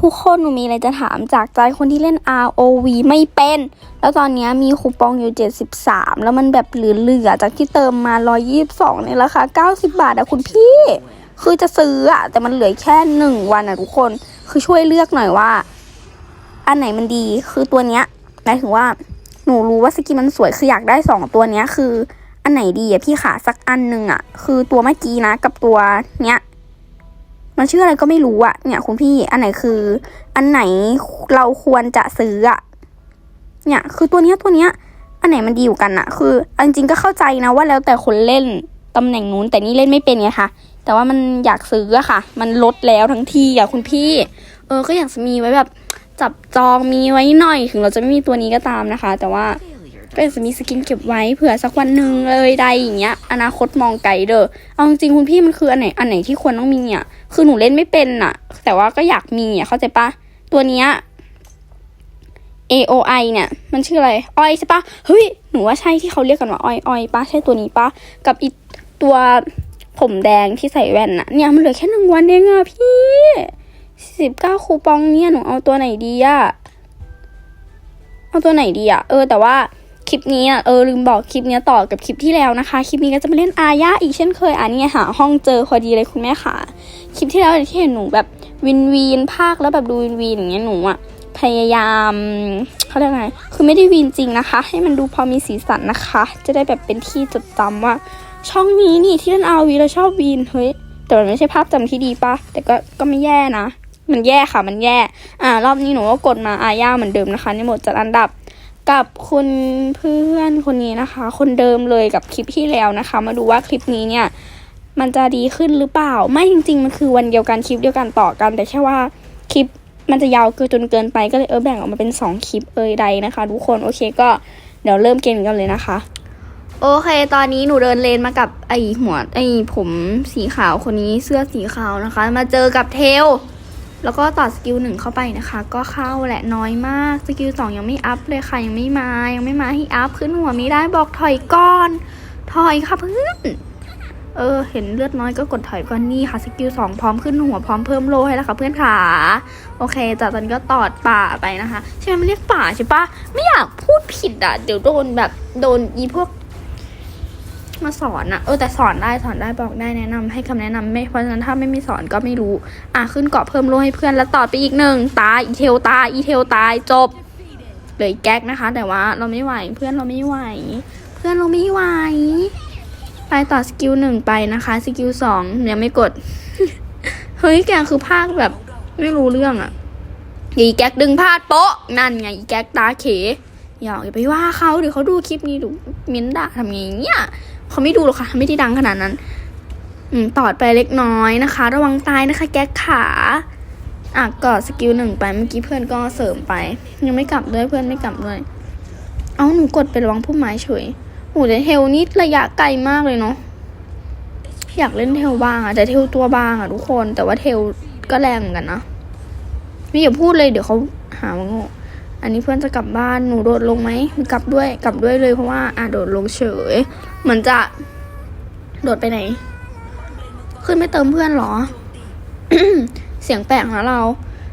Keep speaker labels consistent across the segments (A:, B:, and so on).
A: ทุกคนหนูมีอะไรจะถามจากใจคนที่เล่น ROV ไม่เป็น แล้วตอนนี้มีคูปองอยู่ 73 แล้วมันแบบเหลือๆจากที่เติมมา 122 ในราคา 90 บาทอะคุณพี่ คือจะซื้ออะแต่มันเหลือแค่หนึ่งวันอะทุกคน คือช่วยเลือกหน่อยว่า อันไหนมันดี คือตัวเนี้ยหมายถึงว่าหนูรู้ว่าสกินมันสวย คืออยากได้สองตัวเนี้ยคือ อันไหนดีอะพี่ขาสักอันหนึ่งอะคือตัวเมื่อกี้นะกับตัวเนี้ย มันชื่ออะไรก็ไม่รู้อะเนี่ยคุณพี่อันไหนคือ อันไหนเราควรจะซื้ออะเนี่ยคือตัวเนี้ยตัวเนี้ย อันไหนมันดีอยู่กันอะคือเอาจริงก็เข้าใจนะว่าแล้วแต่คนเล่นตำแหน่งนู้น แต่นี่เล่นไม่เป็นไงคะแต่ว่ามันอยากซื้ออะค่ะ มันลดแล้วทั้งทีอะคุณพี่ เออก็อยากจะมีไว้แบบจับจองมีไว้หน่อยถึงเราจะไม่มีตัวนี้ก็ตามนะคะ แต่ว่า ก็จะมีสกินเก็บไว้เผื่อสักวันหนึ่งเลยใดอย่างเงี้ย อนาคตมองไกลเด้อเอาจริงคุณพี่มันคืออันไหนอันไหนที่ควรต้องมีอะคือหนูเล่นไม่เป็นอะ แต่ว่าก็อยากมีอะเข้าใจปะตัวเนี้ย AOI เนี่ย มันชื่ออะไร อ้อยใช่ปะเฮ้ย หนูว่าใช่ที่เขาเรียกกันว่าอ้อยอ้อยปะใช่ตัวนี้ปะกับอีตัวผมแดงที่ใส่แว่นน่ะ เนี่ยมันเหลือแค่หนึ่งวันเองอะพี่สิบเก้าคูปองเนี่ยหนูเอาตัวไหนดีอะเอาตัวไหนดีอะเออแต่ว่า คลิปนี้เออลืมบอกคลิปนี้ต่อกับคลิปที่แล้วนะคะ คลิปนี้ก็จะมาเล่นอาญาอีกเช่นเคยอะนี่ไงหาห้องเจอพอดีเลยคุณแม่ค่ะ คลิปที่แล้วที่เห็นหนูแบบวินวีนภาคแล้วแบบดูวินวีนอย่างเงี้ยหนูอะพยายามเขาเรียกไงคือไม่ได้วีนจริงนะคะ ให้มันดูพอมีสีสันนะคะ จะได้แบบเป็นที่จดจำว่า ช่องนี้นี่ที่เล่นอาวีเราชอบวีนเฮ้ยแต่มันไม่ใช่ภาพจำที่ดีปะแต่ก็ก็ไม่แย่นะมันแย่ค่ะมันแย่อ่ารอบนี้หนูก็กดมาอาญาเหมือนเดิมนะคะในหมดจัดอันดับ กับคุณเพื่อนคนนี้นะคะ คนเดิมเลยกับคลิปที่แล้วนะคะ มาดูว่าคลิปนี้เนี่ย มันจะดีขึ้นหรือเปล่า ไม่จริง ๆ มันคือวันเดียวกันคลิปเดียวกันต่อกัน แต่แค่ว่าคลิปมันจะยาวเกินจนเกินไปก็เลยเออแบ่งออกมาเป็นสองคลิปเอยใดนะคะทุกคนโอเคก็เดี๋ยวเริ่มเกมกันเลยนะคะ โอเค ตอนนี้หนูเดินเลนมากับไอหัวไอผมสีขาวคนนี้เสื้อสีขาวนะคะ มาเจอกับเทล แล้วก็ต่อสกิลหนึ่งเข้าไปนะคะ ก็เข้าแหละน้อยมาก สกิลสองยังไม่อัพเลยค่ะยังไม่มา ยังไม่มาให้อัพขึ้นหัวไม่ได้บอกถอยก่อน ถอยค่ะเพื่อนเออเห็นเลือดน้อยก็กดถอยก่อนนี่ค่ะสกิลสองพร้อมขึ้นหัวพร้อมเพิ่มโลให้แล้วค่ะเพื่อนขาโอเคจากตอนนี้ก็ตอดป่าไปนะคะใช่ไหมมันเรียกป่าใช่ปะไม่อยากพูดผิดอะเดี๋ยวโดนแบบโดนอีพวก มาสอนอะเออแต่สอนได้สอนได้บอกได้แนะนำให้คำแนะนำไม่เพราะฉะนั้นถ้าไม่มีสอนก็ไม่รู้ อะขึ้นเกาะเพิ่มโลให้เพื่อนแล้วต่อไปอีกหนึ่งตายอีเทลตายอีเทลตายจบเหลยแก๊กนะคะ แต่ว่าเราไม่ไหวเพื่อนเราไม่ไหว เพื่อนเราไม่ไหว ไปต่อสกิลหนึ่งไปนะคะสกิลสองยังไม่กด เฮ้ยแกคือภาคแบบไม่รู้เรื่องอะอีแก๊กดึงพลาดโป๊ะนั่นไงอีแก๊กตาเขอย่าอย่าไปว่าเขาเดี๋ยวเขาดูคลิปนี้ดูมิ้นด่าทำไงเนี่ย เขาไม่ดูหรอกค่ะ ไม่ได้ดังขนาดนั้น อืมตอดไปเล็กน้อยนะคะ ระวังตายนะคะ แก๊กขาอะกอดสกิลหนึ่งไปเมื่อกี้เพื่อนก็เสริมไป ยังไม่กลับด้วยเพื่อนไม่กลับด้วยเอาหนูกดไประวังพุ่มไม้เฉยโอ้แต่เทลนี่ระยะไกลมากเลยเนาะอยากเล่นเทลบ้างอะแต่เทลตัวบางอะทุกคน แต่ว่าเทลก็แรงเหมือนกันนะไม่อย่าพูดเลยเดี๋ยวเขาหาว่าโง่ อันนี้เพื่อนจะกลับบ้านหนูโดดลงไหมกลับด้วยกลับด้วยเลยเพราะว่าอะโดดลงเฉย เหมือนจะ โดดไปไหน ขึ้นไม่เติมเพื่อนหรอ เสียงแปลกนะเรา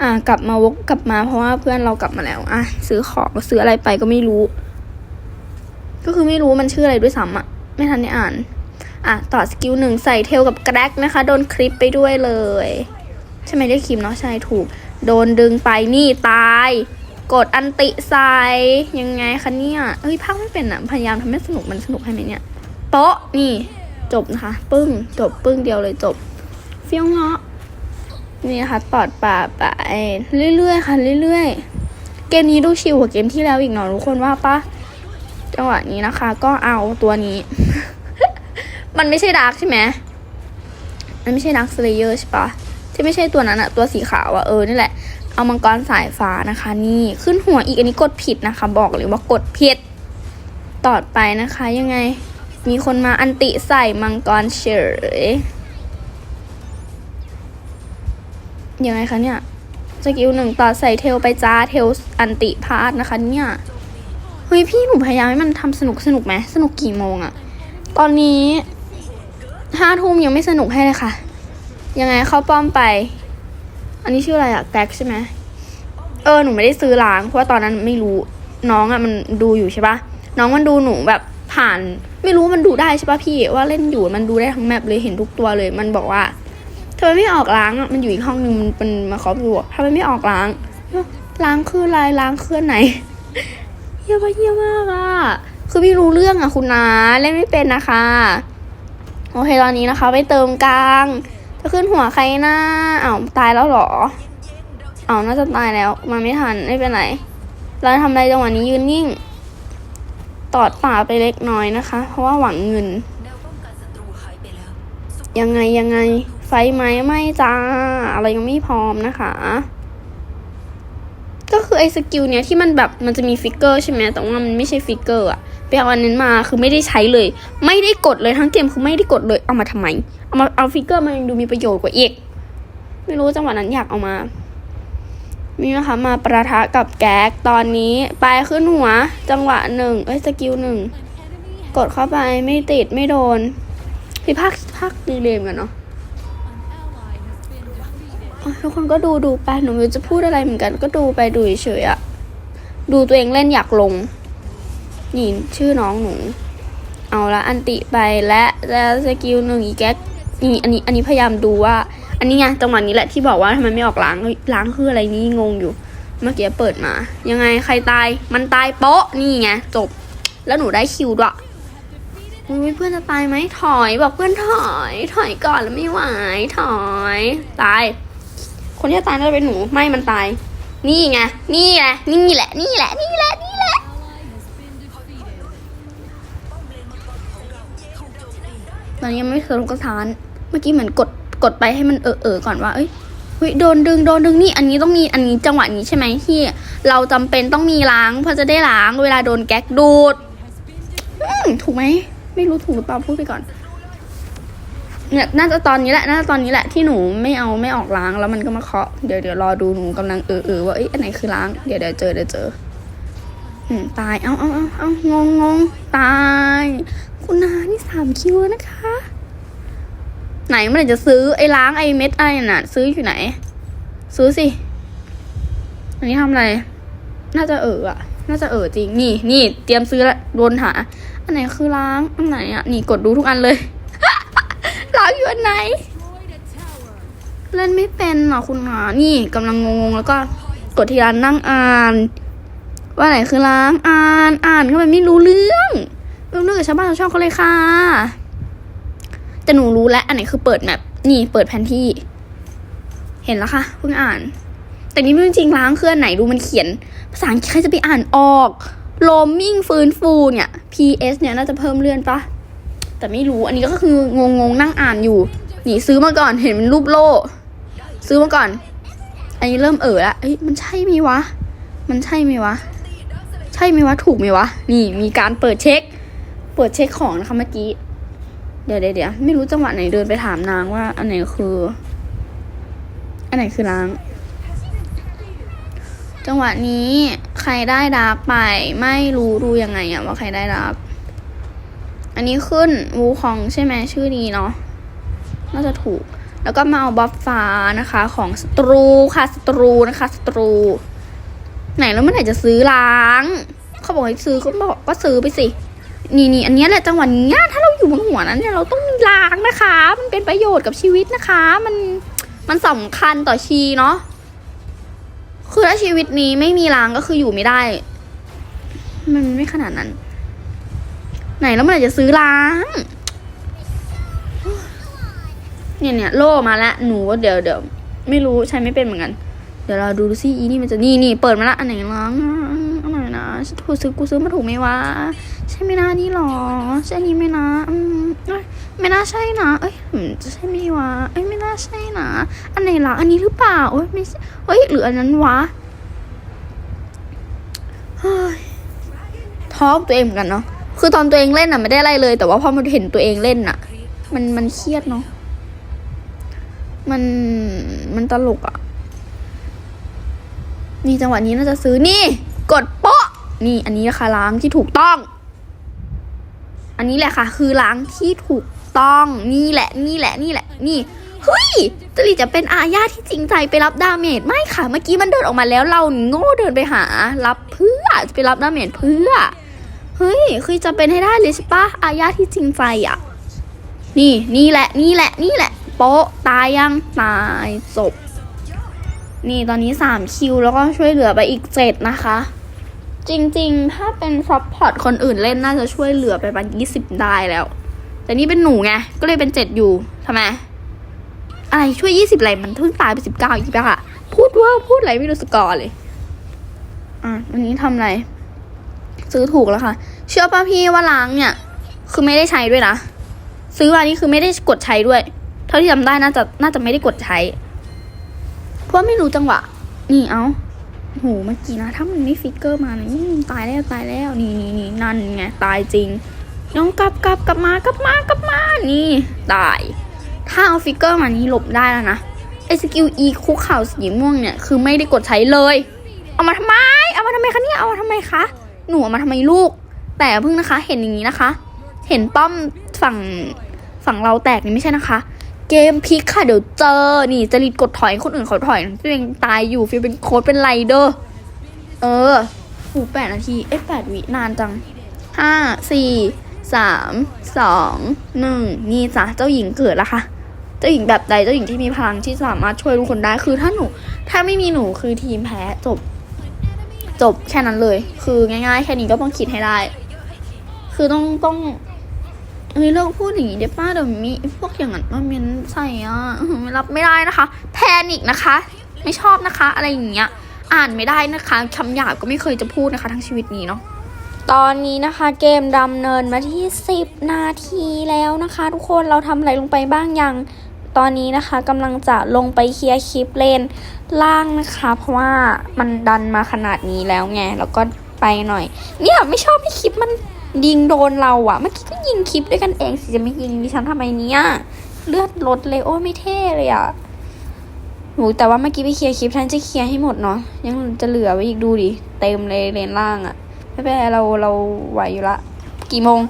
A: อะกลับมาวกกลับมาเพราะว่าเพื่อนเรากลับมาแล้วอะซื้อของซื้ออะไรไปก็ไม่รู้ ก็คือไม่รู้มันชื่ออะไรด้วยซ้ำอะไม่ทันได้อ่าน อะต่อสกิลหนึ่งใส่เทลกับแกร็กนะคะ โดนคลิปไปด้วยเลย ใช่ไหมได้คลิปเนาะใช่ถูก โดนดึงไปนี่ตาย กดอันติใส่ยังไงคะเนี่ยเฮ้ยพักไม่เป็นอะพยายามทำให้สนุกมันสนุกให้ไหมเนี่ยโป๊ะนี่จบนะคะ ปึ้งจบปึ้งเดียวเลยจบเฟี้ยวเงาะนี่นะคะปอดป่าไปเรื่อยๆค่ะเรื่อยๆ เกมนี้ดูชิลกว่าเกมที่แล้วอีกหน่อยทุกคนว่าปะจังหวะนี้นะคะ ก็เอาตัวนี้ มันไม่ใช่ดาร์กใช่ไหมมันไม่ใช่ดาร์กสเลเยอร์ใช่ปะที่ไม่ใช่ตัวนั้นอะตัวสีขาวอะเออนี่แหละ เอามังกรสายฟ้านะคะ นี่ขึ้นหัวอีกอันนี้กดผิดนะคะ บอกเลยว่ากดผิดต่อไปนะคะยังไงมีคนมาอันติใส่มังกรเฉยยังไงคะเนี่ยสกิลหนึ่งต่อใส่เทลไปจ้าเทลอันติพาดนะคะเนี่ยเฮ้ยพี่หนูพยายามให้มันทำสนุกสนุกไหมสนุกกี่โมงอะตอนนี้ห้าทุ่มยังไม่สนุกให้เลยค่ะ ยังไงเข้าป้อมไป อันนี้ชื่ออะไรอะแก๊กใช่ไหมเออหนูไม่ได้ซื้อล้างเพราะว่าตอนนั้นไม่รู้น้องอะมันดูอยู่ใช่ปะน้องมันดูหนูแบบผ่าน ไม่รู้มันดูได้ใช่ปะพี่ว่าเล่นอยู่มันดูได้ทั้งแมปเลยเห็นทุกตัวเลย มันบอกว่าทำไมไม่ออกล้างอะมันอยู่อีกห้องนึงมันเป็นมาเคาะประตูทำไมไม่ออกล้างล้างคืออะไรล้างเครื่องไหนเยี่ยมากเยี่ยมมากอะคือพี่รู้เรื่องอะคุณนาเล่นไม่เป็นนะคะ โอเคตอนนี้นะคะ ไปเติมกลาง จะขึ้นหัวใครหน้าอ้าวตายแล้วหรออ้าวน่าจะตายแล้ว มาไม่ทันไม่เป็นไรเราทำอะไรจังหวะนี้ยืนนิ่ง ตอดป่าไปเล็กน้อยนะคะ เพราะว่าหวังเงิน ยังไงยังไง ไฟไหมไม่จ้า อะไรยังไม่พร้อมนะคะ ก็คือไอ้สกิลเนี้ยที่มันแบบมันจะมีฟิกเกอร์ใช่ไหมแต่ว่ามันไม่ใช่ฟิกเกอร์อะ ไปเอาอันนั้นมาคือไม่ได้ใช้เลย ไม่ได้กดเลยทั้งเกมคือไม่ได้กดเลยเอามาทำไม เอามาเอาฟิกเกอร์มายังดูมีประโยชน์กว่าอีก ไม่รู้จังหวะนั้นอยากเอามานี่นะคะมาประทะกับแก๊กตอนนี้ปลายขึ้นหัว จังหวะหนึ่งเอ้ยสกิลหนึ่งกดเข้าไปไม่ติดไม่โดนพี่ภาคภาคดีเลมกันเนาะทุกคนก็ดูดูไปหนูจะพูดอะไรเหมือนกัน ก็ดูไปดูเฉยอะดูตัวเองเล่นอยากลง นี่ชื่อน้องหนู เอาละอันติไปและแล้วสกิลหนึ่งอีแก๊กนี่อันนี้อันนี้พยายามดูว่า อันนี้ไงจังหวะนี้แหละที่บอกว่าทำไมไม่ออกล้างล้างคืออะไรนี่งงอยู่ เมื่อกี้เปิดมา ยังไงใครตายมันตายโป๊ะนี่ไงจบ แล้วหนูได้คิวด้วยอุ๊ยเพื่อนจะตายไหมถอยบอกเพื่อนถอย ถอยก่อนแล้วไม่ไหวถอย ตาย คนที่จะตายน่าจะเป็นหนูไม่มันตาย นี่ไงนี่แหละนี่แหละ นี่แหละนี่แหละนี่แหละ อนนี้ยังไม่เธอลงกระทาน เมื่อกี้เหมือนกดกดไปให้มันเออเออก่อนว่า เอ้ยเฮ้ยโดนดึงโดนดึงนี่อันนี้ต้องมีอันนี้จังหวะนี้ใช่ไหมที่ เราจำเป็นต้องมีล้างเพราะจะได้ล้างเวลาโดนแก๊กดูดถูกไหมไม่รู้ถูกหรือเปล่าพูดไปก่อนเนี่ยน่าจะตอนนี้แหละน่าจะตอนนี้แหละที่หนูไม่เอาไม่ออกล้างแล้วมันก็มาเคาะเดี๋ยวเดี๋ยวรอดูหนูกำลังเออเออว่าเอ้ยอันไหนคือล้างเดี๋ยวเดี๋ยวเจอเดี๋ยวเจออืมตาย เอาเอาเอาเอางงงงตาย คุณนานี่สามคิวแล้วนะคะ ไหนมื่ไหร่จะซื้อไอ้ล้างไอ้เม็ดอะไรน่ะ ซื้ออยู่ไหน ซื้อสิ อันนี้ทำอะไร น่าจะเอออะน่าจะเออจริง นี่นี่เตรียมซื้อละโดนหา อันไหนคือล้าง อันไหนอะนี่กดดูทุกอันเลย ล้างอยู่อันไหน เล่นไม่เป็นเหรอคุณหานี่กำลังงงๆแล้วก็กดทีละนั่งอ่าน ว่าไหนคือล้างอ่าน อ่านก็มันไม่รู้เรื่อง ไม่รู้เรื่องกับชาวบ้านชาวช่องเขาเลยค่ะ แต่หนูรู้แล้วอันไหนคือเปิดแมปนี่เปิดแผนที่ เห็นแล้วค่ะเพิ่งอ่าน แต่นี่ไม่จริงๆล้างเคืออันไหนดูมันเขียน ภาษาอังกฤษใครจะไปอ่านออกลมมิ่งฟื้นฟูเนี่ย PS เนี่ยน่าจะเพิ่มเลื่อนปะแต่ไม่รู้อันนี้ก็คืองงงๆนั่งอ่านอยู่ นี่ซื้อมาก่อนเห็นเป็นรูปโล่ ซื้อมาก่อน อันนี้เริ่มเออละเอ้ยมันใช่ไหมวะ มันใช่ไหมวะ ใช่ไหมวะ ถูกไหมวะ นี่มีการเปิดเช็ค เปิดเช็คของนะคะเมื่อกี้ เดี๋ยวเดี๋ยวไม่รู้จังหวะไหนเดินไปถามนางว่า อันไหนคือ อันไหนคือล้าง จังหวะนี้ใครได้ดาร์กไป ไม่รู้ดูยังไงอะว่าใครได้ดาร์กอันนี้ขึ้นวูคองใช่ไหมชื่อนี้เนาะน่าจะถูก แล้วก็มาเอาบัฟฟ้านะคะของสตรูค่ะสตรูนะคะสตรู ไหนแล้วเมื่อไหร่จะซื้อล้าง เขาบอกให้ซื้อก็บอกก็ซื้อไปสิ นี่นี่อันนี้แหละจังหวะนี้ถ้าเราอยู่บนหัวนั้นเนี่ยเราต้องมีล้างนะคะ มันเป็นประโยชน์กับชีวิตนะคะ มันมันสำคัญต่อชีเนาะคือถ้าชีวิตนี้ไม่มีล้างก็คืออยู่ไม่ได้ มันไม่ขนาดนั้น ไหนแล้วเมื่อไหร่จะซื้อล้างเนี่ยเนี่ยโล่มาแล้วหนูว่าเดี๋ยวเดี๋ยวไม่รู้ใช้ไม่เป็นเหมือนกัน เดี๋ยวเราดูซิอีนี่มันจะนี่นี่เปิดมาละอันไหนล้างอันไหนนะฉันถูกซื้อกูซื้อมาถูกไหมวะ ใช่ไหมนะนี่หรอใช่นี้ไหมนะอืมเอ้ยไม่น่าใช่นะเอ้ยจะใช่ไหมวะเอ้ยไม่น่าใช่นะอันไหนล้างอันนี้หรือเปล่าเอ้ยไม่ใช่เอ้ยหรืออันนั้นวะเฮ้ยท้อตัวเองเหมือนกันเนาะคือตอนตัวเองเล่นอะไม่ได้อะไรเลย แต่ว่าพอมาเห็นตัวเองเล่นอะมันมันเครียดเนาะมันมันตลกอะนี่จังหวะนี้น่าจะซื้อนี่ กดโป๊ะ นี่อันนี้นะคะล้างที่ถูกต้อง อันนี้แหละค่ะ คือล้างที่ถูกต้องนี่แหละนี่แหละนี่แหละนี่เฮ้ยจริจะเป็นอาญาที่จริงใจไปรับดาเมจไม่ค่ะ เมื่อกี้มันเดินออกมาแล้วเราโง่เดินไปหา รับเพื่อจะไปรับดาเมจเพื่อเฮ้ยคือจะเป็นให้ได้เลยใช่ปะอาญาที่จริงใจอะ นี่นี่แหละนี่แหละนี่แหละ โป๊ะตายยังตายจบนี่ตอนนี้สามคิวแล้วก็ช่วยเหลือไปอีกเจ็ดนะคะ จริงๆ ถ้าเป็นซัพพอร์ตคนอื่นเล่นน่าจะช่วยเหลือไปประมาณยี่สิบได้แล้ว แต่นี่เป็นหนูไง ก็เลยเป็นเจ็ดอยู่ทำไม อะไรช่วยยี่สิบอะไรมันเพิ่งตายไปสิบเก้าอีกแล้วอะพูดว่าพูดอะไรไม่รู้สกอร์เลย อะวันนี้ทำอะไร ซื้อถูกแล้วค่ะ เชื่อป่ะพี่ว่าล้างเนี่ย คือไม่ได้ใช้ด้วยนะ ซื้อมานี่คือไม่ได้กดใช้ด้วย เท่าที่จำได้น่าจะน่าจะไม่ได้กดใช้ เพราะไม่รู้จังหวะ นี่เอา โหเมื่อกี้นะถ้ามันไม่ฟิกเกอร์มานะอืมตายแล้วตายแล้วนี่นี่นี่นั่นไงตายจริงน้องกลับกลับกลับมากลับมากลับมานี่ตาย ถ้าเอาฟิกเกอร์มานี้หลบได้แล้วนะไอสกิลอีคุกเข่าสีม่วงเนี่ยคือไม่ได้กดใช้เลย เอามาทำไม เอามาทำไมคะเนี่ยเอามาทำไมคะหนูเอามาทำไมลูก แต่เพิ่งนะคะ เห็นอย่างนี้นะคะ เห็นป้อมฝั่งฝั่งเราแตกนี่ไม่ใช่นะคะ เกมพลิกค่ะเดี๋ยวเจอ นี่จริตกดถอยคนอื่นเขาถอยตัวเองตายอยู่ฟิลเป็นโค้ดเป็นไรเดอร์เออหูแปดนาที เอ้ยแปดวินานจังห้าสี่สามสองหนึ่งนี่จ้ะเจ้าหญิงเกิดแล้วค่ะ เจ้าหญิงแบบใดเจ้าหญิงที่มีพลังที่สามารถช่วยทุกคนได้คือถ้าหนู ถ้าไม่มีหนูคือทีมแพ้จบ จบแค่นั้นเลย คือง่ายๆ แค่นี้ก็ต้องคิดให้ได้ คือต้องต้อง เฮ้ยเลิกพูดอย่างนี้ได้ป้าเดี๋ยวมีพวกอย่างนั้นมาเมนใส่อะรับไม่ได้นะคะ แพนิกนะคะ ไม่ชอบนะคะ อะไรอย่างเงี้ย อ่านไม่ได้นะคะคำหยาบก็ไม่เคยจะพูดนะคะ ทั้งชีวิตนี้เนาะตอนนี้นะคะเกมดำเนินมาที่ 10 นาทีแล้วนะคะ ทุกคนเราทำอะไรลงไปบ้างยังตอนนี้นะคะกำลังจะลงไปเคลียร์คลิปเลนล่างนะคะ เพราะว่ามันดันมาขนาดนี้แล้วไง แล้วก็ไปหน่อย เนี่ยไม่ชอบให้คลิปมัน ยิงโดนเราอะเมื่อกี้ก็ยิงคลิปด้วยกันเองสิจะไม่ยิงดิฉันทำไมเนี่ยเลือดลดเลยโอ้ไม่เท่เลยอะโหแต่ว่าเมื่อกี้ไปเคลียร์คลิปฉันจะเคลียร์ให้หมดเนาะยังจะเหลือไว้อีกดูดิเต็มเลยเลนล่างอะไม่เป็นไรเราเราไหวอยู่ละ กี่โมง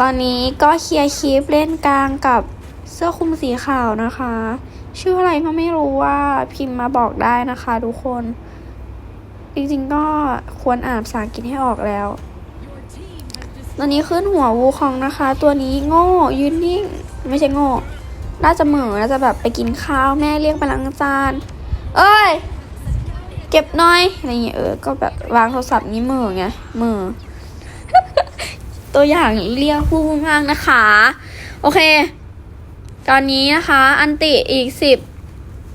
A: ตอนนี้ก็เคลียร์คลิปเล่นกลางกับเสื้อคลุมสีขาวนะคะ ชื่ออะไรก็ไม่รู้ว่าพิมพ์มาบอกได้นะคะทุกคน จริงๆก็ควรอ่านภาษาอังกฤษให้ออกแล้ว ตอนนี้ขึ้นหัววูคองนะคะ ตัวนี้โง่ยืนนิ่ง ไม่ใช่โง่น่าจะเหม่อน่าจะแบบไปกินข้าวแม่เรียกไปล้างจาน เอ้ย เก็บหน่อยอะไรเงี้ยเออ ก็แบบวางโทรศัพท์นี้เหมือไงเหมือตัวอย่างเรียกผู้มากนะคะ โอเค ตอนนี้นะคะ อันติอีกสิบ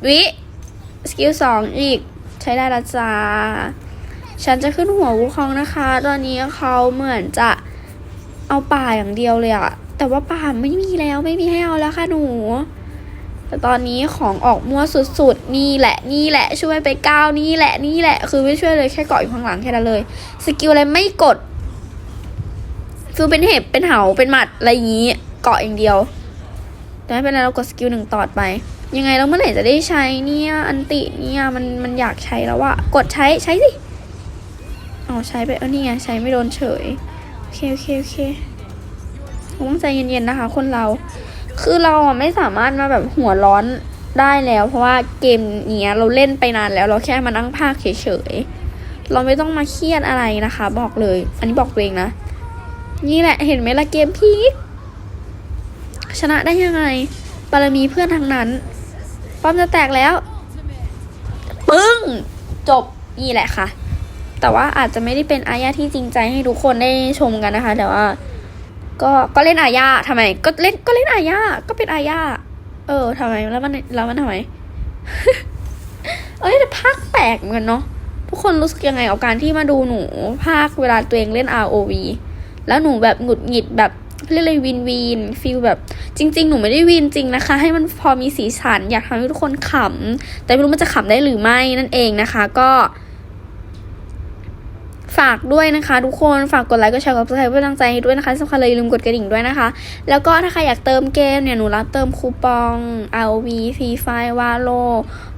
A: วิสกิลสองอีกใช้ได้ละจ้าฉันจะขึ้นหัววูคองนะคะ ตอนนี้เขาเหมือนจะ เอาป่าอย่างเดียวเลยอะแต่ว่าป่าไม่มีแล้วไม่มีให้เอาแล้วค่ะหนู แต่ตอนนี้ของออกมั่วสุดๆ นี่แหละนี่แหละช่วยไปก้าวนี่แหละนี่แหละคือไม่ช่วยเลยแค่เกาะอยู่ข้างหลังแค่นั้นเลย สกิลอะไรไม่กดฟิลเป็นเห็บเป็นเหาเป็นหมัดอะไรอย่างนี้เกาะอย่างเดียว แต่ไม่เป็นไรเรากดสกิลหนึ่งตอดไป ยังไงแล้วเมื่อไหร่จะได้ใช้เนี่ยอันติเนี่ยมันมันอยากใช้แล้วอะกดใช้ใช้สิอ๋อใช้ไปเออนี่ไงใช้ไม่โดนเฉย เคโอเคโอเคต้องใจเย็นๆนะคะ คนเรา คือเราอะไม่สามารถมาแบบหัวร้อนได้แล้ว เพราะว่าเกมเนี้ยเราเล่นไปนานแล้ว เราแค่มานั่งพากย์เฉยๆ เราไม่ต้องมาเครียดอะไรนะคะ บอกเลย อันนี้บอกตัวเองนะ นี่แหละเห็นไหมละเกมพีคชนะได้ยังไงบารมีเพื่อนทั้งนั้น ป้อมจะแตกแล้ว ปึ้ง จบนี่แหละค่ะ แต่ว่าอาจจะไม่ได้เป็นอาญาที่จริงใจให้ทุกคนได้ชมกันนะคะ แต่ว่า ก็ก็เล่นอาญาทำไม ก็เล่นก็เล่นอาญาก็เป็นอาญาเออทำไมแล้วมันแล้วมันทำไมเอ้ยแต่ภาคแปลกเหมือนกันเนาะทุกคนรู้สึกยังไงกับการที่มาดูหนูภาคเวลาตัวเองเล่น ROV แล้วหนูแบบหงุดหงิดแบบเรียกเลยวินวินฟีลแบบจริง ๆ หนูไม่ได้วินจริงนะคะ ให้มันพอมีสีสันอยากทำให้ทุกคนขำแต่ไม่รู้มันจะขำได้หรือไม่นั่นเองนะคะ ก็ากด้วยนะคะทุกคนฝากกดไลค์กดแชร์กดซับสไครป์เพื่อเป็นกำลังใจให้ด้วยนะคะสำคัญเลยอย่าลืมกดกระดิ่งด้วยนะคะ แล้วก็ถ้าใครอยากเติมเกมเนี่ยหนูรับเติมคูปอง ROV Free Fire วาโล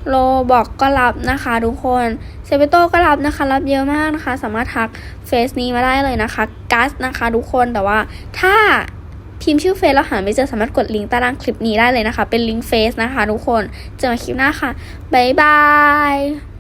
A: โลบอกก็รับนะคะทุกคนเซเปโตก็รับนะคะ รับเยอะมากนะคะ สามารถทักเฟซนี้มาได้เลยนะคะกัสนะคะทุกคนแต่ว่าถ้าพิมพ์ชื่อเฟซแล้วหาไม่เจอสามารถกดลิงก์ใต้ล่างคลิปนี้ได้เลยนะคะ เป็นลิงก์เฟซนะคะทุกคน เจอกันคลิปหน้าค่ะ บ๊ายบาย